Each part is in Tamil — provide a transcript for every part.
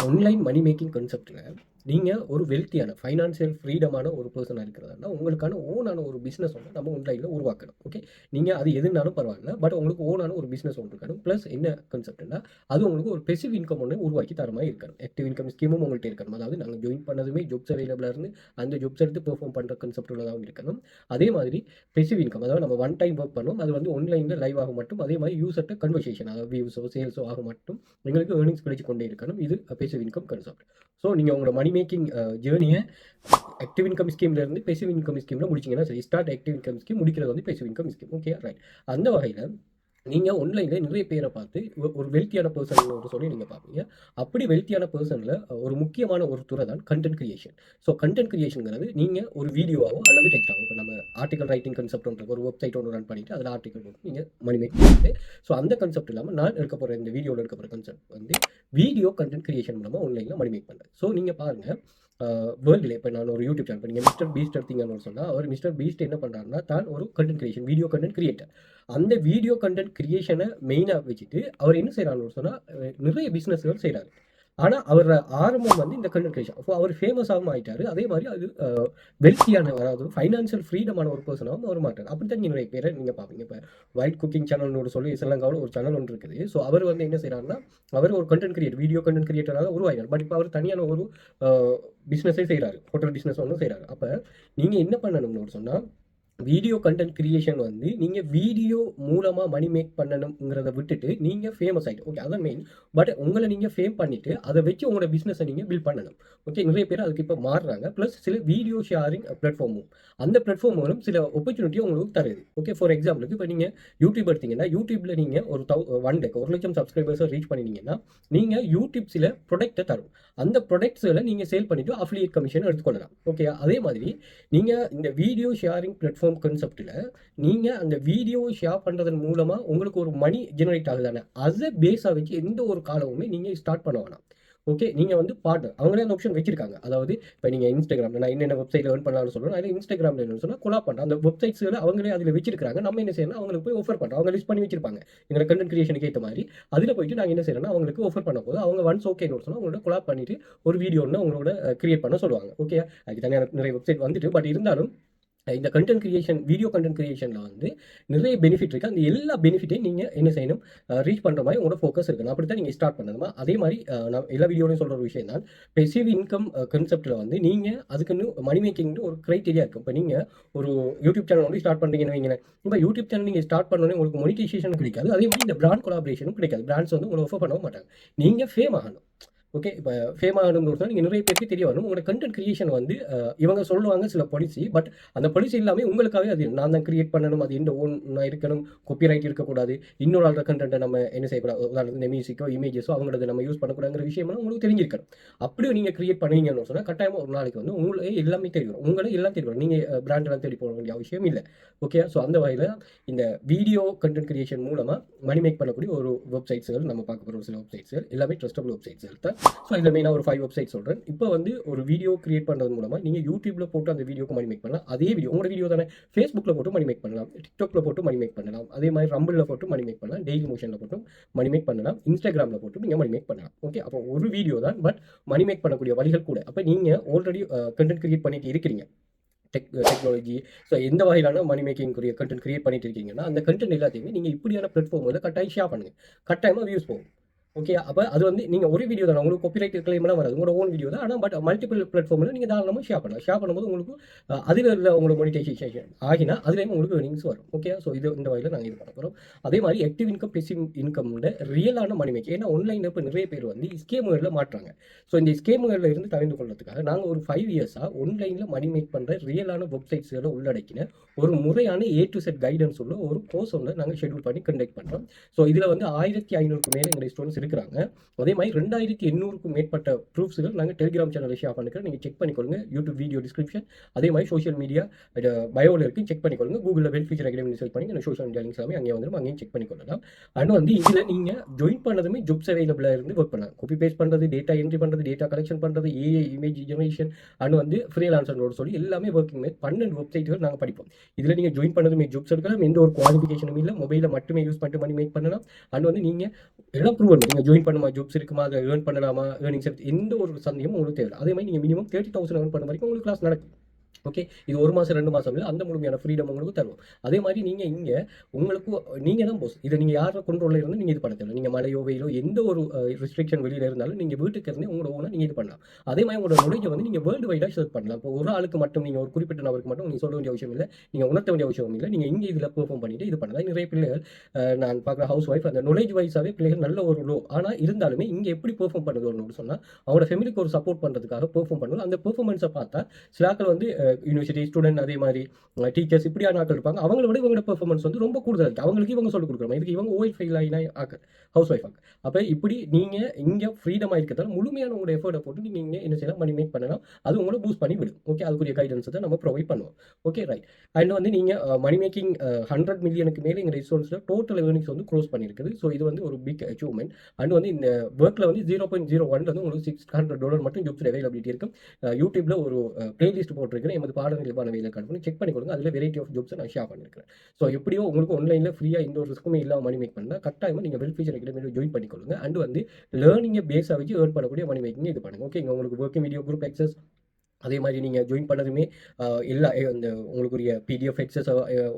ஆன்லைன் மணி மேக்கிங் கான்செப்டில் நீங்கள் ஒரு வெல்த்தியான ஃபைனான்சியல் ஃப்ரீடமான ஒரு பர்சனாக இருக்கிறதுனா உங்களுக்கான ஓனான ஒரு பிஸ்னஸ் ஒன்று நம்ம ஒன்லைனில் உருவாக்கணும். ஓகே நீங்கள் அது எதுனாலும் பரவாயில்ல பட் உங்களுக்கு ஓனான ஒரு பிஸ்னஸ் ஒன்று இருக்கணும். ப்ளஸ் என்ன கான்செப்ட்னா அது உங்களுக்கு ஒரு பெசிவ் இன்கம் ஒன்று உருவாக்கி தர மாதிரி இருக்கணும். ஆக்டிவ் இன்கம் ஸ்கீமும் உங்கள்கிட்ட இருக்கணும். அதாவது நாங்கள் ஜாயின் பண்ணதுமே ஜாப்ஸ் அவைலபிளாக இருந்து அந்த ஜாப்ஸ் எடுத்து பெர்ஃபார்ம் பண்ணுற கான்செப்ட் உள்ளதாகவும் இருக்கணும். அதே மாதிரி பெசிவ் இன்கம் அதாவது நம்ம ஒன் டைம் ஒர்க் பண்ணோம் அது வந்து ஆன்லைனில் லைவ் ஆக மட்டும் அதே மாதிரி யூஸர்ட்ட கன்வர்சேஷன் அதாவது வியூஸோ சேல்ஸோ ஆக மட்டும் எங்களுக்கு ஏர்னிங்ஸ் கிடைச்சு கொண்டே இருக்கணும். இது பெசிவ் இன்கம் கான்செப்ட் ஸோ நீங்கள் உங்களோட மணி மேக்கிங் ஜேர்னியை ஆக்டிவ் இன்கம் ஸ்கீம்ல இருந்து பெசிவ் இன்கம் ஸ்கீமில் முடிச்சிங்கன்னா சரி ஸ்டார்ட் ஆக்டிவ் இன்கம் ஸ்கீம் முடிக்கிறது வந்து passive income scheme okay right அந்த வகையில் நீங்கள் ஆன்லைனில் நிறைய பேரை பார்த்து ஒரு வெல்த்தியான பர்சன் ஒரு சொல்லி நீங்கள் பார்ப்பீங்க. அப்படி வெல்த்தியான பர்சனில் ஒரு முக்கியமான ஒரு துறை தான் கண்டென்ட் கிரியேஷன் ஸோ கண்டென்ட் கிரியேஷனுங்கிறது நீங்கள் ஒரு வீடியோவோ அல்லது டெக்ஸ்டாகவோ இப்போ நம்ம ஆர்டிகல் ரைட்டிங் கன்செப்ட்ன்ற ஒரு வெப்சைட் ஒன்று ரன் பண்ணிட்டு அதில் ஆர்டிகல் போட்டு நீங்கள் மணி மேக் பண்ணிட்டு ஸோ அந்த கன்செப்ட் இல்லாமல் நான் எடுக்க போகிற இந்த வீடியோவில் எடுக்க போகிற கன்செப்ட் வந்து வீடியோ கண்டென்ட் கிரியேஷன் மூலமாக ஆன்லைனில் மணி மேக் பண்ணுறேன் ஸோ நீங்கள் பாருங்கள் வேர்ல்டில் இப்போ நான் ஒரு யூடியூப் சேனல் நீங்கள் மிஸ்டர் பீஸ்ட் எடுத்தீங்கன்னு சொன்னால் அவர் மிஸ்டர் பீஸ்ட் என்ன பண்ணுறாருன்னா தான் ஒரு content creation video content creator அந்த வீடியோ கண்டென்ட் கிரியேஷனை மெயினாக வச்சுட்டு அவர் என்ன செய்கிறாருன்னு சொன்னால் நிறைய பிஸ்னஸ்கள் செய்கிறாரு ஆனால் அவர் ஆரம்பம் வந்து இந்த கண்டென்ட் கிரியேஷன் அப்போ அவர் ஃபேமஸாகவும் ஆயிட்டாரு. அதே மாதிரி அது வெல்த்தியான அதாவது ஃபைனான்சியல் ஃப்ரீடமான ஒரு பர்சனாகவும் அவர் மாட்டார். அப்படி தான் என்னுடைய பேரை நீங்கள் பார்ப்பீங்க. இப்போ ஒயிட் குக்கிங் சேனல்னு சொல்லி ஸ்ரீலங்காவில் ஒரு சேனல் ஒன்று இருக்குது. ஸோ அவர் வந்து என்ன செய்கிறாருன்னா அவர் ஒரு கண்டென்ட் கிரியேட் வீடியோ கண்டென்ட் கிரியேட்டராக உருவாகிறார் பட் இப்போ அவர் தனியான ஒரு பிஸ்னஸே செய்கிறாரு ஹோட்டல் பிஸ்னஸ் ஒன்றும் செய்கிறாரு அப்போ நீங்கள் என்ன பண்ணணும்னு சொன்னால் வீடியோ கண்டென்ட் கிரியேஷன் வந்து நீங்கள் வீடியோ மூலமாக மணி மேக் பண்ணணுங்கிறத விட்டுட்டு நீங்கள் ஃபேமஸ் ஆகிட்டு ஓகே அதான் மெயின் பட் உங்களை நீங்கள் ஃபேம் பண்ணிவிட்டு அதை வச்சு உங்களோட பிஸ்னஸை நீங்கள் பில்ட் பண்ணணும். ஓகே நிறைய பேர் அதுக்கு இப்போ மாறுறாங்க. ப்ளஸ் சில வீடியோ ஷேரிங் பிளாட்ஃபார்மும் அந்த பிளாட்ஃபார்மும் சில ஒப்பர்ச்சுனிட்டியும் உங்களுக்கு தருது. ஓகே ஃபார் எக்ஸாம்பிளுக்கு இப்போ நீங்கள் யூடியூப் எடுத்தீங்கன்னா யூடியூப்பில் நீங்கள் ஒரு தௌ ஒன் டேக்கு ஒரு லட்சம் சப்ஸ்கிரைபர்ஸை ரீச் பண்ணினீங்கன்னா நீங்கள் யூடியூப் சில ப்ரொடக்ட்டை தரும். அந்த ப்ரொடக்ட்ஸில் நீங்கள் சேல் பண்ணிவிட்டு அஃபிலியேட் கமிஷன் எடுத்துக்கொள்ளலாம். ஓகே அதே மாதிரி நீங்கள் இந்த வீடியோ ஷேரிங் பிளாட்ஃபார்ம் கான்செப்ட்டில் நீங்கள் அந்த வீடியோ ஷேர் பண்ணுறதன் மூலமாக உங்களுக்கு ஒரு மணி ஜெனரேட் ஆகுதானே? அதை பேஸாக வச்சு எந்த ஒரு காலமுமே நீங்கள் ஸ்டார்ட் பண்ண வேணாம். ஓகே நீங்கள் வந்து பார்ட்னர் அவங்களே அந்த ஆப்ஷன் வச்சிருக்காங்க. அதாவது இப்போ நீங்கள் இன்ஸ்டாகிராமில் நான் என்னென்ன வெப்சைட் ஏர்ன் பண்ணலாம்னு சொல்லணும் அதில் இன்ஸ்டாகிராமில் என்னன்னு சொன்னால் கொலா பண்ணுறேன் அந்த வெப்சைட்ஸில் அவங்களே அதில் வச்சிருக்காங்க நம்ம என்ன செய்யணும் அவங்களுக்கு போய் ஆஃபர் பண்ணுறோம் அவங்க லிஸ்ட் பண்ணி வச்சிருப்பாங்க. எங்களோட கண்டென்ட் கிரியேஷனுக்கு ஏற்ற மாதிரி. அதில் போயிட்டு நாங்கள் என்ன செய்யறோம்னா அவங்களுக்கு ஆஃபர் பண்ண போது அவங்க ஒன்ஸ் ஓகேன்னு சொன்னால் அவங்களோட கொலா பண்ணிட்டு ஒரு வீடியோ ஒன்று அவங்களோட கிரியேட் பண்ண சொல்லுவாங்க. ஓகே அதுக்கு தனியாக நிறைய வெப்சைட் வந்துட்டு பட் இருந்தாலும் இந்த கண்டென்ட் கிரியேஷன் வீடியோ கண்டென்ட் கிரியேஷனில் வந்து நிறைய பெனிஃபிட் இருக்குது அந்த எல்லா பெனிஃபிட்டையும் நீங்கள் என்ன செய்யணும்? ரீச் பண்ணுற மாதிரி உங்களோட ஃபோக்கஸ் இருக்கணும் அப்படி தான் நீங்கள் ஸ்டார்ட் பண்ணணுமா அதே மாதிரி நான் எல்லா வீடியோலையும் சொல்கிற ஒரு விஷயம் தான் பெசிவ் இன்கம் கன்செப்ட்டில் வந்து நீங்கள் அதுக்குன்னு மணி மேக்கிங்னு ஒரு க்ரைட்டீரியா இருக்கும் இப்போ நீங்கள் ஒரு யூடியூப் சேனல் வந்து ஸ்டார்ட் பண்ணுறீங்கன்னு வைங்களேன். இப்போ யூடியூப் சேனல் நீங்கள் ஸ்டார்ட் பண்ணோன்னே உங்களுக்கு மொனிடைசேஷன் கிடைக்காது. அதே மாதிரி இந்த பிராண்ட் கொலாபரேஷனும் கிடைக்காது. பிராண்ட்ஸ் வந்து உங்களை ஆஃபர் பண்ணவும் மாட்டாங்க. நீங்கள் ஃபேம் ஆகணும். ஓகே இப்போ ஃபேம் ஆகணும்னு சொன்னால் நீங்கள் நிறைய பேருக்கு தெரிய வரும் உங்களோட கண்டென்ட் கிரியேஷன் வந்து இவங்க சொல்லுவாங்க சில பாலிசி பட் அந்த பாலிசி எல்லாமே உங்களுக்காகவே அது நான் தான் கிரியேட் பண்ணணும் அது எந்த ஓன் நான் இருக்கணும் காப்பிரைட் இருக்கக்கூடாது. இன்னொரு ஆள்ற கண்டென்ட்டை நம்ம என்ன செய்யக்கூடாது? உதாரணத்துக்கு இந்த மியூசிக்கோ இமேஜஸோ அவங்களது நம்ம யூஸ் பண்ணக்கூடாதுங்கிற விஷயமா உங்களுக்கு தெரிஞ்சிருக்கணும். அப்படியே நீங்கள் கிரியேட் பண்ணுவீங்கன்னு சொன்னால் கட்டாயமாக ஒரு நாளைக்கு வந்து உங்களே எல்லாமே தெரியும் உங்களே எல்லாம் தெரியும் நீங்கள் பிராண்டெல்லாம் தேடி போக வேண்டிய அவசியம் இல்லை. ஓகே ஸோ அந்த வகையில் இந்த வீடியோ கண்டென்ட் கிரியேஷன் மூலமாக மணி மேக் பண்ணக்கூடிய ஒரு வெப்சைட்ஸ்கள் நம்ம பார்க்க போகிற ஒரு சில வெப்சைட்ஸ்கள் எல்லாமே ட்ரஸ்டபிள் வெப்சைட்ஸ்கள் தான் ஸோ இதில் மெயினாக ஒரு ஃபைவ் வெப்சைட் சொல்கிறேன் இப்போ வந்து ஒரு வீடியோ கிரியேட் பண்ணுறது மூலமாக நீங்கள் யூடியூப்பில் போட்டு அந்த வீடியோக்கு மணி மேக் பண்ணலாம். அதே வீடியோ உங்களோட வீடியோ தானே. ஃபேஸ்புக்கில் போட்டு மணி மேக் பண்ணலாம். டிக்டாக்ல போட்டு மணி மேக் பண்ணலாம். அதே மாதிரி ரம்பிளில் போட்டு மணி மேக் பண்ணலாம். டெய்லி மோஷனில் போட்டு மணி மேக் பண்ணலாம். இன்ஸ்டாகிராமில் போட்டு நீங்கள் மணி மேக் பண்ணலாம். ஓகே அப்போ ஒரு வீடியோ தான் பட் மணி மேக் பண்ணக்கூடிய வழிகள் கூட. அப்போ நீங்கள் ஆல்ரெடி கண்டென்ட் கிரியேட் பண்ணிட்டு இருக்கிறீங்க. டெக் டெக்னாலஜி ஸோ எந்த வகையிலான மணி மேக்கிங் கண்டென்ட் கிரியேட் பண்ணிட்டு இருக்கீங்கன்னா அந்த கண்டென்ட் எல்லாத்தையுமே நீங்கள் இப்படியான பிளாட்ஃபார்மில் கட்டாயம் ஷேர் பண்ணுங்கள் கட்டாயமாக வியூஸ் போகும். ஓகே அப்போ அது வந்து நீங்கள் ஒரு வீடியோ தான். உங்களுக்கு காப்பிரைட் கிளைம்லாம் வராது. உங்களோட ஓன் வீடியோ தான். ஆனால் பட் மல்டிபிள் பிளாட்ஃபார்மில் நீங்கள் தாராளமாக ஷேர் பண்ணலாம். ஷேர் பண்ணும்போது உங்களுக்கு அதில் உள்ள உங்களோட மொனிடைசேஷன் ஆகினா அதுலேயும் உங்களுக்கு earnings வரும். ஓகே ஸோ இது இந்த வகையில் நாங்கள் இது பண்ண போகிறோம் அதே மாதிரி ஆக்டிவ் இன்கம் பெசிவ் இன்கம்ல ரியலான மணி மேக் ஏன்னா ஆன்லைனில் இப்போ நிறைய பேர் வந்து ஸ்கேமுகளில் மாட்டுறாங்க. ஸோ இந்த ஸ்கேமுகளில் இருந்து தவிர்த்து கொள்றதுக்காக நாங்கள் ஒரு ஃபைவ் இயர்ஸாக ஆன்லைனில் மணி மேக் பண்ணுற ரியலான வெப்சைட்ஸ்களை உள்ளடக்கின ஒரு முறையான ஏ டு செட் கைடன்ஸ் உள்ள ஒரு கோர்ஸ் ஒன்று நாங்கள் ஷெட்யூல் பண்ணி கண்டக்ட் பண்ணுறோம் ஸோ இதில் வந்து ஆயிரத்தி ஐநூறுக்கு மேலே எங்களுடைய ஸ்டூடெண்ட்ஸ் இருக்கிறாங்க அதே மாதிரி ரெண்டாயிரத்தி எண்ணூறுக்கும் மேற்பட்ட ப்ரூஃப்ஸ்கள் நாங்கள் டெலிகிராம் சேனல் ஷேர் பண்ணிக்கிறோம். நீங்கள் செக் பண்ணிக்கொள்ளுங்க. யூடியூப் வீடியோ டிஸ்கிரிப்ஷன் அதே மாதிரி சோஷியல் மீடியா பயோவில் இருக்குது செக் பண்ணிக்கொள்ளுங்க. கூகுளில் வெல் ஃபீச்சர் அகாடமி சர்ச் பண்ணி எனக்கு சோஷியல் மீடியா லிங்க்ஸ் எல்லாமே அங்கே வந்துடும் அங்கேயும் செக் பண்ணிக்கொள்ளலாம். அண்ட் வந்து இதில் நீங்கள் ஜாயின் பண்ணதுமே ஜாப்ஸ் அவைலபிளாக இருந்து ஒர்க் பண்ணலாம். காப்பி பேஸ்ட் பண்ணுறது டேட்டா என்ட்ரி பண்ணுறது டேட்டா கலெக்ஷன் பண்ணுறது ஏஐ இமேஜ் ஜெனரேஷன் அண்ட் வந்து ஃப்ரீலான்சர்னோட சொல்லி எல்லாமே ஒர்க்கிங் மேட் பன்னெண்டு வெப்சைட்டுகள் நாங்கள் படிப்போம். இதில் நீங்கள் ஜாயின் பண்ணதுமே ஜாப்ஸ் எடுக்கலாம் எந்த ஒரு குவாலிஃபிகேஷனும் இல்லை. மொபைலில் மட்டுமே யூஸ் பண்ணிட்டு மணி மேக் பண்ணலாம். அண்ட் வந்து நீங்கள் எல்லாம் ப்ரூவ் நீங்கள் ஜாயின் பண்ணுமா? ஜாப்ஸ் இருக்குமா? அதை ஏர்ன் பண்ணலாமா? ஏர்னிங்ஸ் எந்த ஒரு சந்தேகமும் உங்களுக்கு தேவை அதே மாதிரி நீங்கள் மினிமம் தேர்ட்டி தௌசண்ட் ஏர்ன் பண்ண வரைக்கும் உங்களுக்கு கிளாஸ் நடக்கும். ஓகே இது ஒரு மாதம் ரெண்டு மாதம் இல்லை அந்த முழுமையான ஃப்ரீடம் உங்களுக்கு தருவோம். அதே மாதிரி நீங்கள் இங்கே உங்களுக்கு நீங்கள் தான் போஸ் இதை நீங்கள் யாரை கொண்டோல இருந்து நீங்கள் இது பண்ண தேவை நீங்கள் மழையோ வெயிலோ எந்த ஒரு ரெஸ்ட்ரிக்ஷன் வெளியில் இருந்தாலும் நீங்கள் வீட்டுக்கு இருந்து உங்களோட ஓனாக நீங்கள் இது பண்ணலாம். அதே மாதிரி உங்களோட knowledge வந்து நீங்கள் வேர்ல்டு வைடாக ஷேர் பண்ணலாம். இப்போ ஒரு ஆளுக்கு மட்டும் நீங்கள் ஒரு குறிப்பிட்ட நபருக்கு மட்டும் நீங்கள் சொல்ல வேண்டிய அவசியம் இல்லை. நீங்கள் உணர்த்த வேண்டிய அவசியம் இல்லை. நீங்கள் இங்கே இதில் பெர்ஃபார்ம் பண்ணிட்டு இது பண்ணலாம். நிறைய பிள்ளைகள் நான் பார்க்குற ஹவுஸ் ஒய்ஃப் அந்த knowledge வைஸாகவே பிள்ளைகள் நல்ல ஒரு லோ ஆனால் இருந்தாலுமே இங்கே எப்படி பெர்ஃபார்ம் பண்ணுது ஒன்று சொன்னால் அவங்களோட ஃபேமிலிக்கு ஒரு சப்போர்ட் பண்ணுறதுக்காக பெர்ஃபார்ம் பண்ணுவோம் அந்த பெர்ஃபார்மன்ஸை பார்த்தா சிலாக்கள் வந்து யூனிவர்சிட்டி ஸ்டூடெண்ட் அதே மாதிரி டீச்சர்ஸ் இப்படியான ஆட்கள் இருப்பாங்க. அவங்கள விட இவங்களோட பெர்ஃபார்மன்ஸ் வந்து ரொம்ப கூடுதல் இருக்குது அவங்களுக்கு இவங்க சொல்லிக் கொடுக்குறோம்? இதுக்கு இவங்க ஓய்ஃப் ஃபெயில் ஆகினா ஆக்கள் ஹவுஸ் ஒய்ஃப் ஆக்கள் அப்போ இப்படி நீங்கள் இங்கே ஃப்ரீடமாக இருக்கிறதால முழுமையான உங்களோட எஃபர்ட்டை போட்டு நீங்கள் இங்கே என்ன செய்யலாம்? மணி மேக் பண்ணலாம். அது உங்களை பூஸ்ட் பண்ணி விடும். ஓகே அதுக்குரிய கைடன்ஸ் தான் நம்ம ப்ரொவைட் பண்ணுவோம். ஓகே ரைட் அண்ட் வந்து நீங்கள் மணி மேக்கிங் ஹண்ட்ரட் மில்லியனுக்கு மேலே எங்கள் ரிசோர்ஸில் டோட்டல் ஏர்னிங்ஸ் வந்து க்ளோஸ் பண்ணியிருக்குது. ஸோ இது வந்து ஒரு பிக் அச்சீவ்மெண்ட் அண்ட் வந்து இந்த ஒர்க்கில் வந்து ஜீரோ பாயிண்ட் ஜீரோ ஒன் வந்து உங்களுக்கு சிக்ஸ் ஹண்ட்ரட் டாலர் மட்டும் ஜாப்ஸ் அவைலபிலிட்டி இருக்கும் யூடியூப்பில் ஒரு பிளேலிஸ்ட் போட்டிருக்கிறேன் எமது பாடங்களுக்கான வேலை கார்டு செக் பண்ணி கொடுங்க. அதில் வெரைட்டி ஆஃப் ஜாப்ஸ் நான் ஷேர் பண்ணியிருக்கிறேன் ஸோ எப்படியோ உங்களுக்கு ஆன்லைனில் ஃப்ரீயாக எந்த ஒரு ரிஸ்க்குமே இல்லாமல் மணி மேக் பண்ணால் கட்டாயமாக நீங்கள் வெல் ஃபீச்சர் அகாடமியில் ஜாயின் பண்ணிக்கொள்ளுங்க. அண்ட் வந்து லேர்னிங்கை பேஸாக வச்சு ஏர்ன் பண்ணக்கூடிய மணி மேக்கிங் இது பண்ணுங்க. ஓகே உங்களுக்கு ஒர்க்கிங் வீடியோ குரூப் எக்ஸஸ் அதே மாதிரி நீங்கள் ஜாயின் பண்ணதுமே எல்லா அந்த உங்களுக்குரிய பிடிஎஃப் எக்ஸஸ்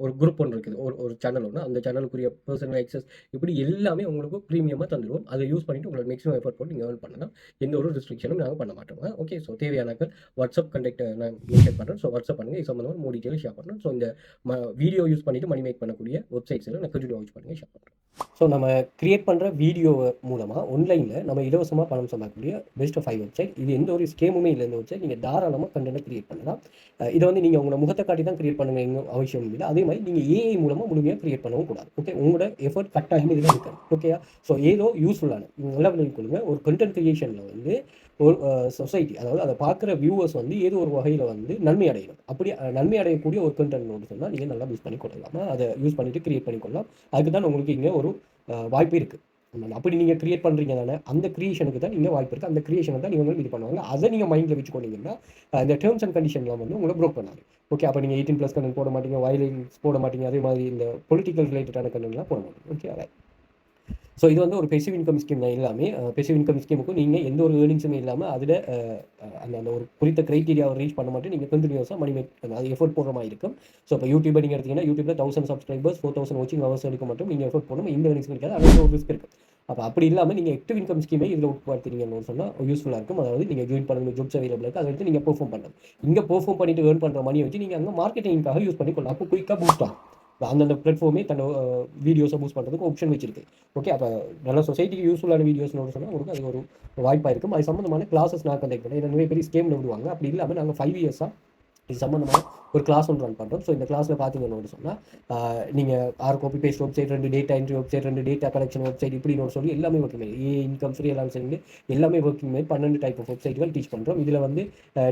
ஒரு குரூப் ஒன்று இருக்குது. ஒரு ஒரு சேனல் ஒன்று அந்த சேனலுக்குரிய பர்சனல் எக்ஸஸ் இப்படி எல்லாமே உங்களுக்கு ப்ரீமியமாக தந்துடுவோம் அதை யூஸ் பண்ணிட்டு உங்களை மேக்ஸிமம் எஃபர்ட் போட்டு நீங்கள் ஏர்ன் பண்ணலாம். எந்த ஒரு ரெஸ்ட்ரிக்ஷனும் நாங்கள் பண்ண மாட்டோம். ஓகே ஸோ தேவையானாக்கள் வாட்ஸ்அப் கண்டக்ட் நான் மென்ஷன் பண்ணுறேன் ஸோ வாட்ஸ்அப் பண்ணுங்கள் இது சம்மந்தமாக மூடி டீட்டெயில் ஷேர் பண்ணுறேன் ஸோ இந்த வீடியோ யூஸ் பண்ணிட்டு மணி மேக் பண்ணக்கூடிய வெப்சைட்ஸ் எல்லாம் நான் கண்டினியூ யூஸ் பண்ணி ஷேர் பண்ணுறேன் ஸோ நம்ம கிரியேட் பண்ணுற வீடியோ மூலமாக ஆன்லைனில் நம்ம இலவசமாக பணம் சம்பாதிக்கக்கூடிய பெஸ்ட் ஃபைவ் வெப்சைட் இது எந்த ஒரு ஸ்கேமுமே இல்லை. இந்த வெப்சைட் நீங்கள் தாராளமாக கண்டென்ட் கிரியேட் பண்ணலாம். இதை வந்து நீங்கள் உங்களோட முகத்தை காட்டி தான் கிரியேட் பண்ணுங்க எங்க அவசியம் இல்லை. அதே மாதிரி நீங்கள் ஏஐ மூலமாக முழுமையாக கிரியேட் பண்ணவும் கூடாது. ஓகே உங்களோட எஃபர்ட் கட்டாயம் இதில் இருக்காது ஓகேயா ஸோ ஏதோ யூஸ்ஃபுல்லான நல்லா விளைவிக்கொள்ளுங்க ஒரு கண்டென்ட் கிரியேஷனில் வந்து ஒரு சொசைட்டி அதாவது அதை பார்க்குற வியூவர்ஸ் வந்து ஏதோ ஒரு வகையில் வந்து நன்மை அடையணும். அப்படி நன்மை அடையக்கூடிய ஒரு கண்டென்ட் சொன்னால் நீங்கள் நல்லா யூஸ் பண்ணி கொள்ளலாம் அதை யூஸ் பண்ணிட்டு கிரியேட் பண்ணிக்கொள்ளலாம் அதுக்கு தான் உங்களுக்கு இங்கே ஒரு வாய்ப்பு இருக்குது அப்படி நீங்கள் கிரியேட் பண்ணுறீங்க தானே அந்த கிரியேஷனுக்கு தான் நீங்கள் வாய்ப்பு இருக்குது அந்த க்ரியேஷனை தான் நீங்கள் இது பண்ணுவாங்க. அதை நீங்கள் மைண்டில் வச்சுக்கொண்டீங்கன்னா இந்த டேர்ம்ஸ் அண்ட் கண்டிஷன்லாம் வந்து உங்களை ப்ரோக் பண்ணாது. ஓகே அப்போ நீங்கள் எயிட்டீன் ப்ளஸ் கண்ணன் போட மாட்டீங்க வயலின்ஸ் போட மாட்டீங்க அதே மாதிரி இந்த பொலிட்டிக்கல் ரிலேட்டடான கண்ணன்லாம் போட மாட்டீங்க. ஓகே அதை ஸோ இது வந்து ஒரு பெசிவ் இன்கம் ஸ்கீம் தான் எல்லாமே. பெசிவ் இன்கம் ஸ்கீமுக்கும் நீங்கள் எந்த ஒரு ஏர்னிங்ஸுமே இல்லாமல் அதில் அந்த அந்த ஒரு குறித்த க்ரைட்டீரியாவை ரீச் பண்ண மாட்டேன். நீங்கள் கண்டினியூஸாக மணி மேக் அது எஃபோர்ட் போடுற மாதிரி இருக்கும். ஸோ இப்போ யூடியூப் நீங்கள் எடுத்தீங்கன்னா யூடியூப்ல தௌசண்ட் சப்ஸ்கிரைபர்ஸ் ஃபோர் தௌசண்ட் வாட்சிங் ஹவர்ஸ் எடுக்க மட்டும் நீங்கள் எஃபோர்ட் போடணும். இந்த ஏர்னிங்ஸ் கிடைக்காது. அதில் ஒரு ரிஸ்க் இருக்குது அப்போ அப்படி இல்லாமல் நீங்கள் ஆக்டிவ் இன்கம் ஸ்கீமே இதில் உட்படுத்துறீங்கன்னு சொன்னால் யூஸ்ஃபுல்லாக இருக்கும். அதாவது நீங்கள் ஜாயின் பண்ணணும் ஜாப்ஸ் அவைலபிள் இருக்குது அதை எடுத்து நீங்கள் பெர்ஃபார்ம் பண்ணணும். இங்கே பெர்ஃபார்ம் பண்ணிட்டு ஏர்ன் பண்ணுற மணியை வச்சு நீங்கள் அங்கே மார்க்கெட்டிங்காக யூஸ் பண்ணிக்கொள்ளலாம். அப்போ குயிக்காக பூஸ்ட் ஆகும். அந்தந்த பிளாட்ஃபார்மே தன்னோட வீடியோஸை பூஸ்ட் பண்ணுறதுக்கு ஆப்ஷன் வச்சிருக்கு. ஓகே அப்போ நல்ல சொசைட்டிக்கு யூஸ்ஃபுல்லான வீடியோஸ்னு சொன்னால் உங்களுக்கு அது ஒரு வாய்ப்பாக இருக்கும். அது சம்மந்தமான கிளாஸஸ் நான் கண்டக்ட் பண்ணேன். இதை நிறைய பேர் ஸ்கேமில் விடுவாங்க. அப்படி இல்லாமல் நாங்கள் ஃபைவ் இயர்ஸாக இது சம்மந்தமாக ஒரு கிளாஸ் ஒன்று ரன் பண்ணுறோம் ஸோ இந்த கிளாஸில் பார்த்தீங்கன்னு சொன்னால் நீங்கள் ஆறு காப்பி பேஸ்ட் வெப்சைட் ரெண்டு டேட்டா என்ட்ரி வெப்சைட் ரெண்டு டேட்டா கலெக்ஷன் வெப்சைட் இப்படின்னு சொல்லி எல்லாமே ஒர்க்கிங் மேல் ஏ இன்கம் ஃப்ரீ எல்லாம் சொல்லி எல்லாமே ஒர்க்கிங் மேல் பன்னெண்டு டைப் ஆஃப் வெப்சைட்டுகள் டீச் பண்ணுறோம் இதில் வந்து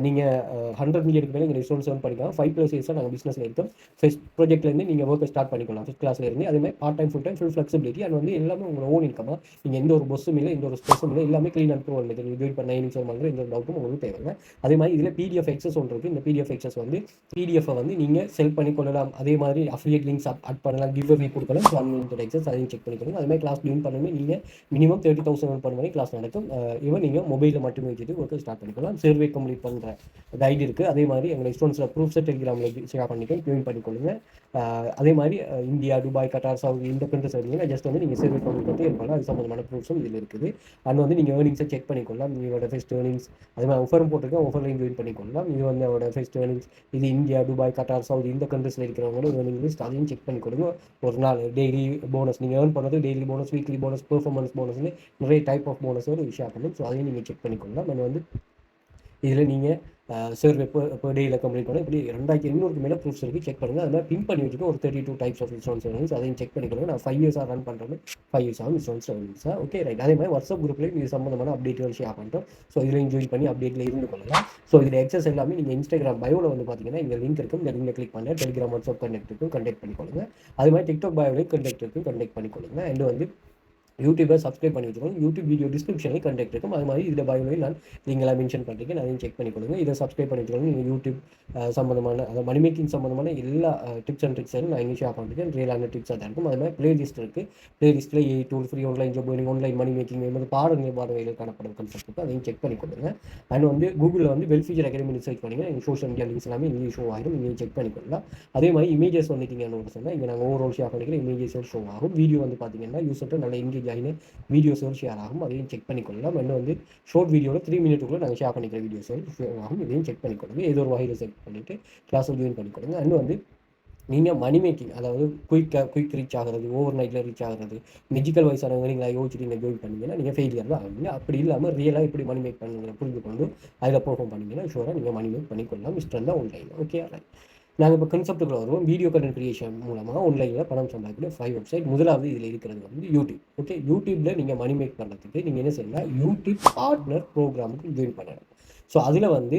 நீங்கள் ஹண்ட்ரட் மில்லியனுக்கு மேலே நீங்கள் ரிசோர்ஸ் earn பண்ணிக்கலாம். ஃபைவ் ப்ளஸ் இயர்ஸாக நாங்கள் பிஸ்னஸில் இருக்கோம். ஃபஸ்ட் ப்ராஜெக்ட்லேருந்து நீங்கள் ஒர்க்கை ஸ்டார்ட் பண்ணிக்கலாம். ஃபஸ்ட் கிளாஸ்லேருந்து அதே மாதிரி part time full time full flexibility அது வந்து எல்லாமே உங்களோட ஓன் இன்கமாக நீங்கள் எந்த ஒரு பஸ்ஸும் இல்லை எந்த ஒரு ஸ்ட்ரெஸ்ஸும் இல்லை எல்லாமே clean and prove method join பண்ண இன்ஸ் பண்ணுற எந்த ஒரு டவுட்டும் உங்களுக்கு தேவையில்லை. அதே மாதிரி இதில் பிடிஎஃப் எக்ஸஸ் ஒன்று இருக்குது இந்த பிடிஎஃப் எக்ஸஸ் வந்து பிடிஎஃப் வந்து நீங்கள் செல் பண்ணி கொள்ளலாம். அதே மாதிரி அஃபிலியேட் லிங்க்ஸ் அட் பண்ணலாம் கிவ் அவே கொடுக்கலாம் ஸோ அன்லிமிட்டட் எக்ஸஸ் அதையும் செக் பண்ணிக்கணும் அதே மாதிரி கிளாஸ் ஜாயின் பண்ணுமே நீங்கள் மினிமம் தேர்ட்டி தௌசண்ட் ஒன் பண்ணி கிளாஸ் நடக்கும். இவன் நீங்கள் மொபைலில் மட்டுமே வச்சுட்டு ஒர்க்கு ஸ்டார்ட் பண்ணிக்கலாம் சர்வே கம்ப்ளீட் பண்ணுற கைடு இருக்குது அதே மாதிரி எங்களை ஸ்டூடெண்ட்ஸில் ப்ரூஃப்ஸை டெலிகிராமில் ஷேர் பண்ணிக்க ஜாயின் பண்ணிக்கொள்ளுங்க அதே மாதிரி இந்தியா துபாய் கட்டார் சவுதி இந்த கண்ட்ரிஸ் இருந்தீங்கன்னா ஜஸ்ட் வந்து நீங்கள் சர்வே கம்ப்ளீட் பண்ணிட்டு இருப்பாங்க அது சம்மந்தமான ப்ரூஃப்ஸும் இதில் இருக்குது. அண்ட் வந்து நீங்கள் ஏர்னிங்ஸை செக் பண்ணிக்கொள்ளலாம் உங்களோட ஃபெஸ்ட் ஏர்னிங்ஸ் அதே மாதிரி ஆஃபரும் போட்டிருக்கேன் ஆஃபர்லையும் ஜாயின் பண்ணிக்கொள்ளலாம் இது வந்து அவரோட ஃபெஸ்ட் ஏர்னிங்ஸ் இது இந்தியா துபாய் கட்டார் சவுதி இந்த கண்ட்ரிஸில் இருக்கிறவங்களும் ஏர்னிங் லிஸ்ட் அதையும் செக் பண்ணி கொடுங்க. ஒரு நாள் டெய்லி போனஸ் நீங்கள் ஏர்ன் பண்ணுறது daily bonus weekly bonus performance போனஸ்னு நிறைய டைப் ஆஃப் போனஸோடு ஷேர் பண்ணும் ஸோ அதையும் நீங்கள் செக் பண்ணிக்கொள்ளலாம் நான் வந்து இதில் நீங்கள் சர்வே இப்போ டேயில் கம்ப்ளீட் பண்ண இப்படி ரெண்டாயிரத்தி எண்ணூறுக்கு மேலே ப்ரூஃப்ஸ் இருக்குது செக் பண்ணுங்கள் அதில் பின் பண்ணி வச்சுருக்கோம் ஒரு thirty two types of insurance வேணும் அதையும் செக் பண்ணிக்கணும் நான் ஃபைவ் இயர்ஸாக ரன் பண்ணுறேன் ஃபைவ் இயர்ஸ் ஆகும் இன்சூரன்ஸ் சார் ஓகே ரைட் அதே மாதிரி வாட்ஸ்அப் குரூப்லேயும் இது சம்மந்தமான அப்டேட்டுகள் ஷேர் பண்ணுறோம் ஸோ இதிலையும் ஜாயின் பண்ணி அப்டேட்டில் இருந்து கொள்ளலாம். ஸோ இதில் எக்ஸஸ் எல்லாமே நீங்கள் இன்ஸ்டாகிராம் பயோவில் வந்து பார்த்தீங்கன்னா இங்கே லிங்க் இருக்கும். இந்த லிங்கை கிளிக் பண்ண டெலிகிராம் வாட்ஸ்அப் கண்டெக்ட் இருக்கும் கண்டெக்ட் பண்ணிக்கொள்ளுங்க. அது மாதிரி டிக்டாக் பயோலையும் கண்டெக்ட் இருக்கும் கண்டெக்ட் பண்ணிக்கொள்ளுங்க. அண்ட் வந்து யூடியூபை சப்ஸ்கிரைப் பண்ணி வச்சுக்கோங்க. யூடியூப் வீடியோ டிஸ்கிரிப்ஷனில் கண்டெக்ட் இருக்கும். அது மாதிரி இதில் பயோலையும் நான் நீங்களாக மென்ஷன் பண்ணிருக்கேன். அதையும் செக் பண்ணி கொடுங்க. இதை சப்ஸ்கிரைப் பண்ணி வச்சுக்கோங்க. நீங்கள் யூடியூப் சம்மந்தமான அதாவது மணி மேக்கிங் சம்மந்தமான எல்லா டிப்ஸ் அண்ட் ட்ரிக்ஸையும் நான் இங்கே ஷேர் பண்ணிருக்கேன். ரியலான டிப்ஸாக தான் இருக்கும். அது மாதிரி பிளேலிஸ்ட் இருக்குது பிளேலிஸ்ட்டில் a tool free online job online money making மாதிரி பாடங்கள் பாடங்கள் காணப்படும் கன்செப்ட் இருக்குது அதையும் செக் பண்ணி கொடுங்க. அண்ட் வந்து கூகுளில் வந்து வெல் ஃபியூச்சர் அகாடமி சர்ச் பண்ணிங்க. எங்கள் சோஷியல் மீடியா லிங்க்ஸ் எல்லாமே இங்கே ஷோ ஆகிடும் இங்கே செக் பண்ணி கொடுக்கலாம். அதே மாதிரி இமேஜஸ் வந்துட்டீங்கன்னு சொன்னால் இங்கே நாங்கள் ஓவரால் ஷேர் பண்ணிக்கிற இமேஜஸ் ஷோ ஆகும். வீடியோ வந்து பார்த்தீங்கன்னா யூஸ் நல்ல எங்கேஜ் ஆகின வீடியோஸோடு ஷேர் ஆகும். அதையும் செக் பண்ணிக்கொள்ளலாம். இன்னும் வந்து ஷார்ட் வீடியோவில் த்ரீ மினிட்டுக்குள்ளே நாங்கள் ஷேர் பண்ணிக்கிற வீடியோஸ் ஷேர் ஆகும். இதையும் செக் பண்ணிக்கொள்ளுங்க. கொடுங்க ஏதோ ஒரு வகையில் செக் பண்ணிவிட்டு கிளாஸில் ஜாயின் பண்ணி கொடுங்க இன்னும் வந்து நீங்கள் மணி மேக்கிங் அதாவது குயிக்காக குயிக் ரீச் ஆகிறது ஓவர் நைட்டில் ரீச் ஆகிறது மெஜிக்கல் வயசானவங்க நீங்கள் யோசிச்சுட்டு நீங்கள் ஜாயின் பண்ணீங்கன்னா நீங்கள் ஃபெயிலியர் தான் ஆகுங்க அப்படி இல்லாமல் ரியலாக எப்படி மணி மேக் பண்ணுங்க புரிஞ்சு கொண்டு அதில் பர்ஃபார்ம் பண்ணீங்கன்னா ஷூராக நீங்கள் மணி மேக் பண்ணிக்கொள்ளலாம். மிஸ்டர் தான் ஆன்லைன் ஓகே ரைட் நாங்கள் இப்போ கன்செப்ட்டுக்குள்ள வருவோம். வீடியோ கண்டென்ட் கிரியேஷன் மூலமாக ஆன்லைனில் பணம் சம்பாதிக்கிற ஃபைவ் வெப்சைட் முதலாவது இதில் இருக்கிறது வந்து யூடியூப் ஓகே யூடியூப்பில் நீங்கள் மணி மேக் பண்ணுறதுக்கு நீங்கள் என்ன செய்யலாம்? யூடியூப் பார்ட்னர் ப்ரோக்ராமுக்கு ஜாயின் பண்ணணும். ஸோ அதில் வந்து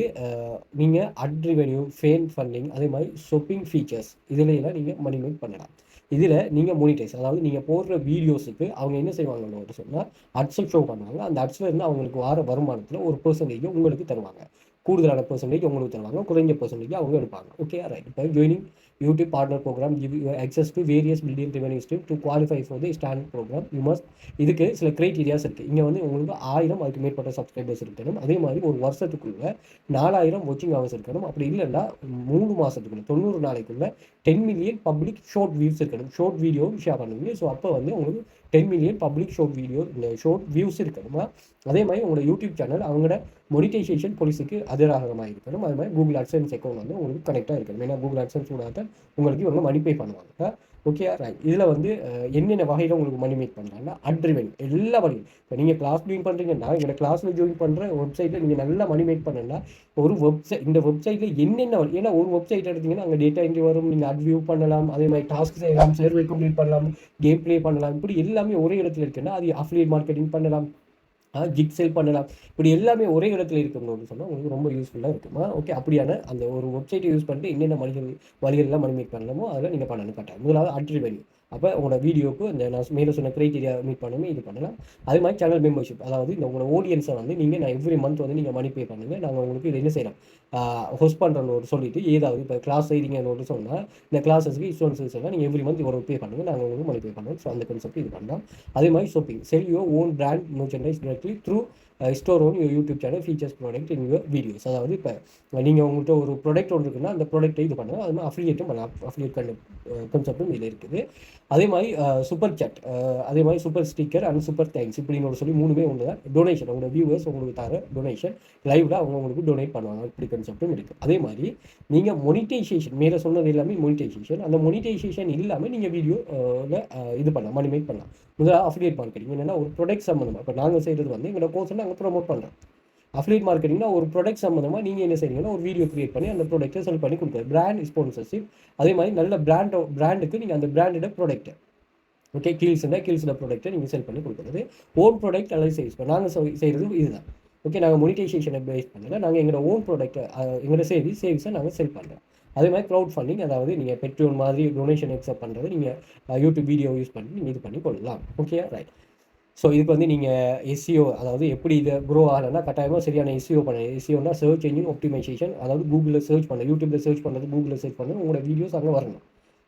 நீங்கள் அட் ரெவென்யூ ஃபேன் ஃபண்டிங் அதே மாதிரி ஷொப்பிங் ஃபீச்சர்ஸ் இதுல நீங்கள் மணி மேக் பண்ணலாம். இதில் நீங்கள் மோனிடைஸ் அதாவது நீங்கள் போடுற வீடியோஸுக்கு அவங்க என்ன செய்வாங்கன்னு சொன்னால் அட்ஸை ஷோ பண்ணுவாங்க. அந்த அட்ஸில் இருந்து அவங்களுக்கு வர வருமானத்தில் ஒரு பர்சன்டேஜ் உங்களுக்கு தருவாங்க. கூடுதலான பர்சன்டேஜ் உங்களுக்கு தருவாங்க. குறைஞ்ச பர்சன்டேஜ் அவங்க எடுப்பாங்க. ஓகே ரைட் இப்போ joining YouTube partner program give access to various built in revenue stream to qualify for the standard program you must இதுக்கு சில க்ரைட்டீரியாஸ் இருக்குது இங்கே வந்து உங்களுக்கு ஆயிரம் அதுக்கு மேற்பட்ட சப்ஸ்கிரைபர்ஸ் இருக்கணும். அதே மாதிரி ஒரு வருஷத்துக்குள்ளே நாலாயிரம் வாட்சிங் ஹவர்ஸ் இருக்கணும். அப்படி இல்லைன்னா மூணு மாதத்துக்குள்ள தொண்ணூறு நாளைக்குள்ளே ten million public short views இருக்கணும். ஷார்ட் வீடியோவும் ஷேர் பண்ணுவீங்க. ஸோ அப்போ வந்து உங்களுக்கு ten million public show video இந்த வியூஸ் இருக்கணுமா அதே மாதிரி உங்களோட யூடியூப் சேனல் அவங்களோட மொனிடைசேஷன் பாலிசிக்கு அதிராகமாக இருக்கணும் அது மாதிரி கூகுள் அட்சன்ஸ் அக்கௌண்ட் வந்து உங்களுக்கு கனெக்டாக இருக்கணும். ஏன்னா கூகுள் அட்சன்ஸ் கூட தான் உங்களுக்கு இவங்க மணி பே பண்ணுவாங்க. ஓகே ரைட் இதில் வந்து என்னென்ன வகையில் உங்களுக்கு மணி மேக் பண்ணலாம்னா அட்ரிவென் எல்லா வகையும் இப்போ நீங்கள் கிளாஸ் ஜாயின் பண்ணுறீங்கன்னா என்னோட கிளாஸில் ஜாயின் பண்ணுற வெப்சைட்டில் நீங்கள் நல்லா மணி மேக் பண்ணணும்னா ஒரு வெப்சைட் இந்த வெப்சைட்டில் என்னென்ன வழி ஏன்னா ஒரு வெப்சைட் எடுத்தீங்கன்னா அங்கே டேட்டா என்ட்ரி வரும் நீங்கள் அட்வியூ பண்ணலாம் அதே மாதிரி டாஸ்க் செய்யலாம் சர்வே கம்ப்ளீட் பண்ணலாம் கேம் ப்ளே பண்ணலாம் இப்படி எல்லாமே ஒரே இடத்துல இருக்குன்னா அது அஃபிலியேட் மார்க்கெட்டிங் பண்ணலாம். ஜிக் செல் பண்ணலாம். இப்படி எல்லாமே ஒரே இடத்துல இருக்கணும்னு சொன்னால் உங்களுக்கு ரொம்ப யூஸ்ஃபுல்லாக இருக்குமா. ஓகே அப்படியான அந்த ஒரு வெப்சைட்டை யூஸ் பண்ணிட்டு என்னென்ன வழிகள் வழிகள்லாம் மணிமேக் பண்ணணுமோ பண்ணலாமோ அதெல்லாம் நீங்கள் பண்ணணும். கட்டாயம். முதலாவது அட்ரி வேல்யூ அப்போ உங்களோட வீடியோக்கு இந்த நான் மேலே சொன்ன க்ரைட்டீரியா மீட் பண்ணணுமே இது பண்ணலாம். அதே மாதிரி சேனல் மெம்பர்ஷிப் அதாவது இந்த உங்களோட ஆடியன்ஸை வந்து நீங்கள் நான் எவ்ரி மந்த் வந்து நீங்கள் மணி பே பண்ணுங்கள் நாங்கள் உங்களுக்கு இது என்ன செய்யலாம்? ஹோஸ்ட் பண்ணுறோன்னு சொல்லிட்டு ஏதாவது இப்போ கிளாஸ் செய்கிறீங்கன்னு சொன்னால் இந்த கிளாஸஸ்க்கு இன்சூரன்ஸஸ் எல்லாம் நீங்கள் எவ்ரி மந்த் ஒரு பே பண்ணுங்கள் நாங்கள் உங்களுக்கு மணி பே பண்ணுவோம். ஸோ அந்த கான்செப்ட் இது பண்ணலாம். அதே மாதிரி shopping sell your own brand merchandise directly through store own YouTube channel features product in your videos அதாவது இப்போ நீங்கள் உங்கள்கிட்ட ஒரு ப்ராடக்ட் ஒன்று இருக்குன்னா அந்த ப்ராடக்ட்டை இது பண்ணலாம் அது மாதிரி அஃபிலியேட்டும் பண்ணலாம். அஃபிலியேட் கண்டு கான்செப்டும் இதில் இருக்குது. அதே மாதிரி சூப்பர் சேட் அதே மாதிரி super sticker and super thanks இப்படின்னு சொல்லி மூணுமே ஒன்று தான். டொனேஷன் உங்களோட வியூவர்ஸ் உங்களுக்கு தர டொனேஷன் லைவில் அவங்க உங்களுக்கு டொனேட் பண்ணுவாங்க. இப்படி கான்செப்டும் இருக்குது அதே மாதிரி நீங்கள் மொனிடைசேஷன் மேலே சொன்னது எல்லாமே மொனிடைசேஷன் அந்த மொனிடைசேஷன் இல்லாமல் நீங்கள் வீடியோ இது பண்ணலாம் மணி மேக் பண்ணலாம். முதல்ல அஃபிலியேட் மார்க்கெட்டிங் என்னென்னா ஒரு ப்ரொடக்ட் சம்மந்தமாக இப்போ நாங்கள் செய்கிறது வந்து எங்களோட கோர்ஸ் நாங்கள் ப்ரோமோட் பண்ணுறோம் அஃபிலேட் மார்க்கெட்டிங்னா ஒரு ப்ராடக்ட் சம்மந்தமாக நீங்கள் என்ன செய்றீங்கன்னா ஒரு வீடியோ கிரியேட் பண்ணி அந்த ப்ராடக்ட்டை செல் பண்ணி கொடுக்குறது பிராண்ட் ஸ்பான்சர்ஷிப் அதே மாதிரி நல்ல பிராண்ட் பிராண்டுக்கு நீங்கள் அந்த பிராண்டோட ப்ராடக்ட்டை ஓகே கீழ்ஸ்னா கீல்ஸோட ப்ராடக்ட்டை நீங்கள் செல் பண்ணி கொடுக்குறது. ஓன் ப்ராடக்ட் அல்லது சேல்ஸ் நாங்கள் செய்கிறது இதுதான். ஓகே நாங்கள் மொனிடைசேஷனை பேஸ் பண்ணல நாங்கள் எங்களோட ஓன் ப்ராடக்ட்டை எங்களோட சேவிஸ் சேவிஸை நாங்கள் செல் பண்ணுறோம் அதே மாதிரி க்ரௌட் ஃபண்டிங் அதாவது நீங்கள் பெட்ரோல் மாதிரி டொனேஷன் எக்ஸப்ட் பண்ணுறது நீங்கள் யூடியூப் வீடியோ யூஸ் பண்ணி நீங்கள் இது பண்ணி கொள்ளலாம். ஓகே ரைட் ஸோ இதுக்கு வந்து நீங்கள் எஸ்சிஓ அதாவது எப்படி இதை க்ரோ ஆகலைன்னா கட்டாயமாக சரியான எஸ்சிஓ பண்ணுங்கள் எஸ்சிஓனா சர்ச் என்ஜின் ஆப்டிமைசேஷன் அதாவது கூகுளில் சர்ச் பண்ண யூடியூப்பில் சர்ச் பண்ணுறது கூகுளில் சர்ச் பண்ணுறது உங்களோட வீடியோஸ் அங்கே வரணும்.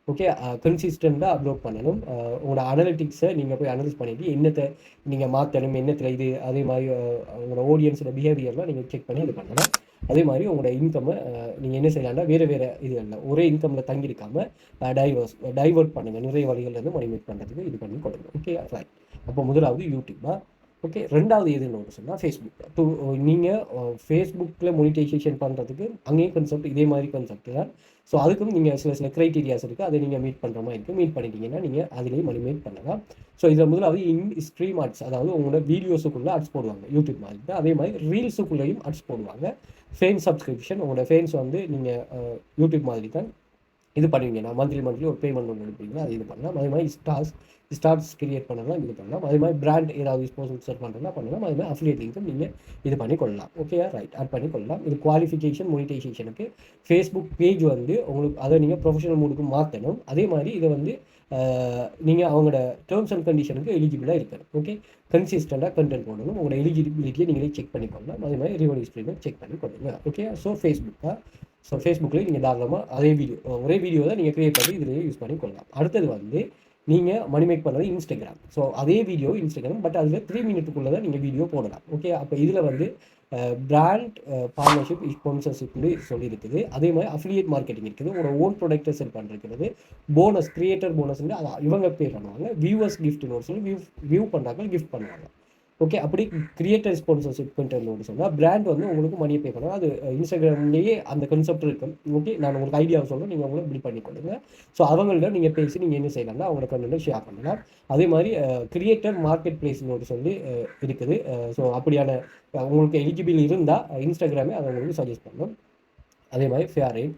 ஓகே கன்சிஸ்டண்ட்டாக அப்லோட் பண்ணணும். உங்களோட அனலிட்டிக்ஸை நீங்கள் போய் அனலைஸ் பண்ணிவிட்டு என்னத்தை நீங்கள் மாற்றணும் என்னத்தில் இது அதே மாதிரி உங்களோட ஆடியன்ஸோட பிஹேவியர்லாம் நீங்கள் செக் பண்ணி இது பண்ணலாம் அதே மாதிரி உங்களோட இன்கம்மை நீங்கள் என்ன செய்யலாம்னா வேறு வேறு இது இல்லை ஒரே இன்கமில் தங்கியிருக்காமல் டைவர்ஸ் டைவர்ட் பண்ணுங்கள் நிறைய வழிகள்லேருந்து மணி மேக் பண்ணுறதுக்கு இது பண்ணி கொடுங்க. ஓகே ரைட் அப்போ முதலாவது யூடியூப்பா ஓகே ரெண்டாவது எதுன்னு ஒன்று சொன்னால் ஃபேஸ்புக் டூ நீங்கள் ஃபேஸ்புக்கில் மொனிடைசேஷன் பண்ணுறதுக்கு அங்கேயும் கன்செப்ட் இதே மாதிரி கன்செப்ட் தான். ஸோ அதுக்கும் நீங்கள் சில சில க்ரைட்டீரியாஸ் இருக்குது அதை நீங்கள் மீட் பண்ணுற மாதிரி இருக்குது மீட் பண்ணிட்டீங்கன்னா நீங்கள் அதிலேயே மணி பண்ணலாம். ஸோ இதில் முதலாவது இன் ஸ்ட்ரீம் ஆட்ஸ் அதாவது உங்களோட வீடியோஸுக்குள்ளே ஆர்ட்ஸ் போடுவாங்க. யூடியூப் மாதிரி அதே மாதிரி ரீல்ஸுக்குள்ளேயும் ஆர்ட்ஸ் போடுவாங்க. ஃபேன் சப்ஸ்கிரிப்ஷன் உங்களோட ஃபேன்ஸ் வந்து நீங்கள் யூடியூப் மாதிரி தான் இது பண்ணுவீங்க. நான் மந்த்லி மந்த்லி ஒரு பேமெண்ட் ஒன்று எடுப்பீங்க அது இது பண்ணலாம். அதே மாதிரி ஸ்டார்ஸ் ஸ்டார்ஸ் கிரியேட் பண்ணலாம் இது பண்ணலாம். அதே மாதிரி பிராண்ட் ஏதாவது ஸ்பான்சர் பண்ணுறதுனா பண்ணலாம். அதே மாதிரி அஃபிலியேட் லிங்க்கும் நீங்கள் இது பண்ணி கொள்ளலாம். ஓகேயா ரைட் ஆட் பண்ணி கொள்ளலாம். இது குவாலிஃபிகேஷன் மொனிடைசேஷனுக்கு ஃபேஸ்புக் பேஜ் வந்து உங்களுக்கு அதை நீங்கள் ப்ரொஃபஷனல் மூடுக்கு மாற்றணும் அதே மாதிரி இதை வந்து நீங்கள் அவங்களோட டேர்ம்ஸ் அண்ட் கண்டிஷனுக்கு எலிஜிபிளாக இருக்கணும். ஓகே கன்சிஸ்டண்ட்டாக கண்டென்ட் போடணும். உங்களோட எலிஜிபிலிட்டியை நீங்களே செக் பண்ணி கொள்ளலாம் அதே மாதிரி ரிவர்ஸ் ஸ்ட்ரீமை செக் பண்ணி கொடுங்க. ஓகே ஸோ ஃபேஸ்புக்காக ஸோ ஃபேஸ்புக்கில் நீங்கள் தாராளமாக அதே வீடியோ ஒரே வீடியோ தான் நீங்கள் க்ரியேட் பண்ணி இதிலேயே யூஸ் பண்ணி கொள்ளலாம். அடுத்தது வந்து நீங்கள் மணி மேக் பண்ணுறது இன்ஸ்டாகிராம் ஸோ அதே வீடியோ இன்ஸ்டாகிராம் பட் அதில் த்ரீ மினிட்டுக்குள்ளே தான் நீங்கள் வீடியோ போடலாம். ஓகே அப்போ இதில் வந்து பிராண்ட் பார்ட்னர்ஷிப் ஸ்பான்சர்ஷிப்னு சொல்லியிருக்குது. அதே மாதிரி அஃபிலியேட் மார்க்கெட்டிங் இருக்குது. உங்களோட ஓன் ப்ராடக்ட்டை செல் பண்ணுறது போனஸ் கிரியேட்டர் போனஸ்ன்னு அதை இவங்க பே பண்ணுவாங்க. வியூவர்ஸ் கிஃப்ட்னு ஒரு சொல்லி வியூ வியூ பண்ணுறாங்க கிஃப்ட் பண்ணுவாங்க. ஓகே அப்படி கிரியேட்டர் ஸ்பான்சர்ஷிப் பண்ணுறது சொன்னால் பிராண்ட் வந்து உங்களுக்கு மணியை பே பண்ணலாம் அது இன்ஸ்டாகிராம்லேயே அந்த கான்செப்ட் இருக்கும். ஓகே நான் உங்களுக்கு ஐடியாவை சொல்கிறேன் நீங்கள் உங்களை பில் பண்ணி கொடுங்க ஸோ அவங்கள்ட்ட நீங்கள் பேசி நீங்கள் என்ன செய்யலாம்னா அவங்களோட கண்டென்ட் ஷேர் பண்ணலாம். அதே மாதிரி கிரியேட்டர் மார்க்கெட் பிளேஸ்னு சொல்லி இருக்குது. ஸோ அப்படியான உங்களுக்கு எலிஜிபிள் இருந்தால் இன்ஸ்டாகிராமே அதை உங்களுக்கு சஜஸ்ட் பண்ணும் அதே மாதிரி ஃபேர் ரேட்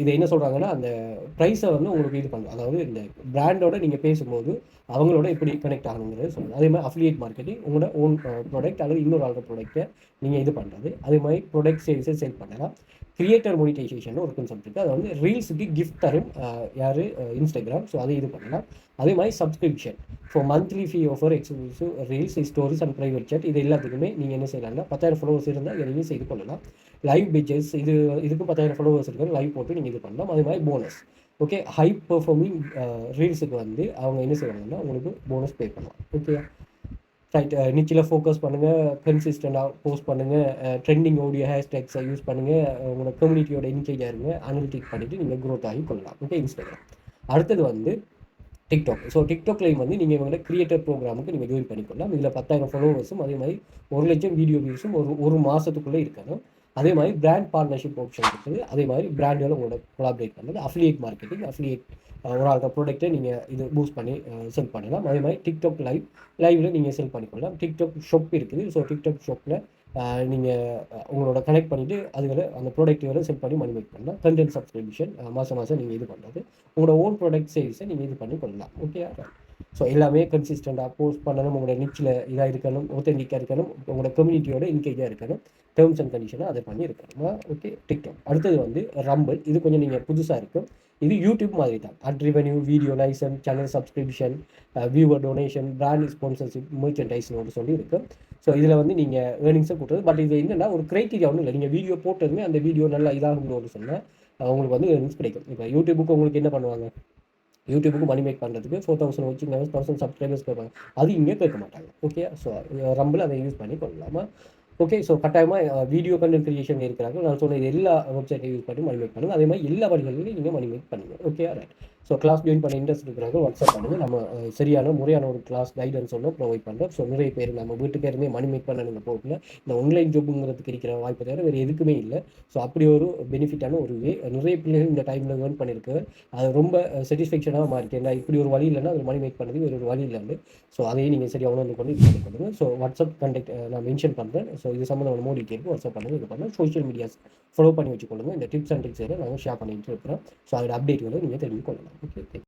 இது என்ன சொல்கிறாங்கன்னா அந்த ப்ரைஸை வந்து உங்களுக்கு இது பண்ணும். அதாவது இந்த பிராண்டோட நீங்கள் பேசும்போது அவங்களோட எப்படி கனெக்ட் ஆகணுங்கிறது சொல்லுங்கள் அதே மாதிரி அஃபிலியேட் மார்க்கெட்டிங் உங்களோட ஓன் ப்ராடக்ட் அல்லது இன்னொரு ஆளோட ப்ராடக்ட்டை நீங்கள் இது பண்ணுறது அதே மாதிரி ப்ராடக்ட் சேல்ஸை சேல் பண்ணலாம். கிரியேட்டர் மோனிடைசேஷன் ஒரு கன்செப்ட் இருக்குது அது வந்து ரீல்ஸுக்கு கிஃப்ட் தரும். யார்? இன்ஸ்டாகிராம் ஸோ அதை இது பண்ணலாம். அதே மாதிரி subscription so monthly fee offer exclusive reels stories and private chat இது எல்லாத்துக்குமே நீங்கள் என்ன செய்யலாம்னா பத்தாயிரம் ஃபாலோவர்ஸ் இருந்தால் எதையும் இது செய்து கொள்ளலாம். லைவ் பிச்சர்ஸ் இது இதுக்கு பத்தாயிரம் ஃபாலோவர்ஸ் இருக்கிற லைவ் போட்டு நீங்கள் இது பண்ணலாம். அதே மாதிரி போனஸ் ஓகே ஹை பர்ஃபார்மிங் ரீல்ஸுக்கு வந்து அவங்க என்ன செய்வாங்கன்னா உங்களுக்கு போனஸ் பே பண்ணலாம். ஓகே ரைட் நிச்சில் ஃபோக்கஸ் பண்ணுங்கள் கன்சிஸ்டண்டாக போஸ்ட் பண்ணுங்கள் ட்ரெண்டிங் ஓடியோ ஹேஷ்டேக்ஸை யூஸ் பண்ணுங்கள் உங்களோட கம்யூனிட்டியோட இன்கேஜாக இருங்க அனலிட்டிக் பண்ணிவிட்டு நீங்கள் க்ரோத் ஆகி கொள்ளலாம். ஓகே இன்ஸ்டாகிராம் அடுத்தது வந்து டிக்டாக் ஸோ டிக்டாக்லேயும் வந்து நீங்கள் இவங்களோட கிரியேட்டர் ப்ரோக்ராமுக்கு நீங்கள் ஜாயின் பண்ணிக்கொள்ளலாம். இதில் பத்தாயிரம் ஃபாலோவர்ஸும் அதே மாதிரி ஒரு லட்சம் வீடியோ வியூஸும் ஒரு ஒரு மாதத்துக்குள்ளே இருக்கணும். அதே மாதிரி பிராண்ட் பார்ட்னர்ஷிப் ஆப்ஷன் இருக்குது. அதே மாதிரி பிராண்டோட உங்களோட கொலாபரேட் பண்ணுறது அஃபிலியேட் மார்க்கெட்டிங் அஃபிலியேட் ஒரு ஆளுக்கு ப்ராடக்ட்டை நீங்கள் இது பூஸ்ட் பண்ணி செல் பண்ணலாம். அதே மாதிரி டிக்டாக் லைவ் லைவில் நீங்கள் செல் பண்ணிக்கொள்ளலாம். டிக்டாக் ஷாப் இருக்குது. ஸோ டிக்டாக் ஷாப்பில் நீங்கள் உங்களோட கனெக்ட் பண்ணிவிட்டு அதுகளை அந்த ப்ராடக்ட் வரை செல் பண்ணி மணி மேக் பண்ணலாம். கண்டென்ட் சப்ஸ்கிரிப்ஷன் மாதம் மாதம் நீங்கள் இது பண்ணுறது உங்களோட ஓன் ப்ராடக்ட் சேல்ஸை நீங்கள் இது பண்ணி கொள்ளலாம் ஓகே ஸோ எல்லாமே கன்சிஸ்டண்ட்டாக போஸ்ட் பண்ணணும் உங்களோட நிச்சில் இதாக இருக்கணும் ஒத்தென்டிக்காக இருக்கணும் உங்களோட கம்யூனிட்டியோட இன்கேஜாக இருக்கணும் டேர்ம்ஸ் அண்ட் கண்டிஷனாக அதை பண்ணி இருக்கணும். ஓகே டிக்டாக் அடுத்தது வந்து ரம்பிள் இது கொஞ்சம் நீங்கள் புதுசாக இருக்கும் இது யூடியூப் மாதிரி தான். Ad revenue video license channel subscription viewer donation brand sponsorship மெர்ச்சன்டைஸ்னு சொல்லி இருக்குது ஸோ இதில் வந்து நீங்கள் ஏர்னிங்ஸை கொடுத்தது பட் இது என்னென்னா ஒரு க்ரைட்டீரியா ஒன்றும் இல்லை. நீங்கள் வீடியோ போட்டதுமே அந்த வீடியோ நல்லா இதாகும்னு சொன்னால் உங்களுக்கு வந்து ஏர்னிங்ஸ் கிடைக்கும். இப்போ யூடியூபுக்கு உங்களுக்கு என்ன பண்ணுவாங்க? யூடியூபுக்கு மணி மேக் பண்ணுறதுக்கு ஃபோர் தௌசண்ட் வச்சு லெவன் தௌசண்ட் சப்ஸ்கிரைபர்ஸ் கேட்பாங்க அது இங்கே கேட்க மாட்டாங்க. ஓகே ஸோ ரம்பில் அதை யூஸ் பண்ணி கொள்ளலாமா? ஓகே ஸோ கட்டாயமாக வீடியோ கண்டென்ட் கிரியேஷன் இருக்கிறாங்க நான் சொன்ன இது எல்லா வெப்சைட்டையும் யூஸ் பண்ணி மணி மேக் பண்ணுங்கள் அதே மாதிரி எல்லா வழிகளிலும் நீங்கள் மணி மேக் பண்ணுங்கள் okay right so class join பண்ண இன்ட்ரெஸ்ட் இருக்கிறாங்க வாட்ஸ்அப் பண்ணுங்கள் நம்ம சரியான முறையான ஒரு கிளாஸ் கைடன்ஸ் ஒன்று ப்ரொவைட் பண்ணுறோம் ஸோ நிறைய பேர் நம்ம வீட்டுக்கே இருந்தே மணி மேக் பண்ணணுங்க போகல இந்த ஆன்லைன் ஜாப்புங்கிறதுக்கு இருக்கிற வாய்ப்பு தவிர வேறு எதுக்குமே இல்லை. ஸோ அப்படி ஒரு பெனிஃபிட்டான ஒரு வே நிறைய பிள்ளைகள் இந்த டைமில் ஏர்ன் பண்ணியிருக்கு அது ரொம்ப சாட்டிஸ்ஃபேக்ஷனாக மாறிக்கு ஏன்னா இப்படி ஒரு வழி இல்லைன்னா அது மணி மேக் பண்ணது வேறு ஒரு வழி இல்லை ஸோ அதையும் நீங்கள் சரியாக உணர்ந்து கொண்டு இது பண்ணி ஸோ வாட்ஸ்அப் கண்டெக்ட் நான் மென்ஷன் பண்ணுறேன் ஸோ இது சம்மந்தமான மோடி கேட்கு வாட்ஸ்அப் பண்ணுங்கள் இது பண்ணுங்கள் சோஷியல் மீடியாஸ் ஃபாலோ பண்ணி வச்சுக்கொள்ளுங்க. இந்த டிப்ஸ் அண்ட் ட்ரிக்ஸ் எல்லாம் நாங்கள் ஷேர் பண்ணிட்டு இருக்கிறோம் ஸோ அதோட அப்டேட் வந்து நீங்கள் தெரிஞ்சு கொள்ளலாம். ஓகே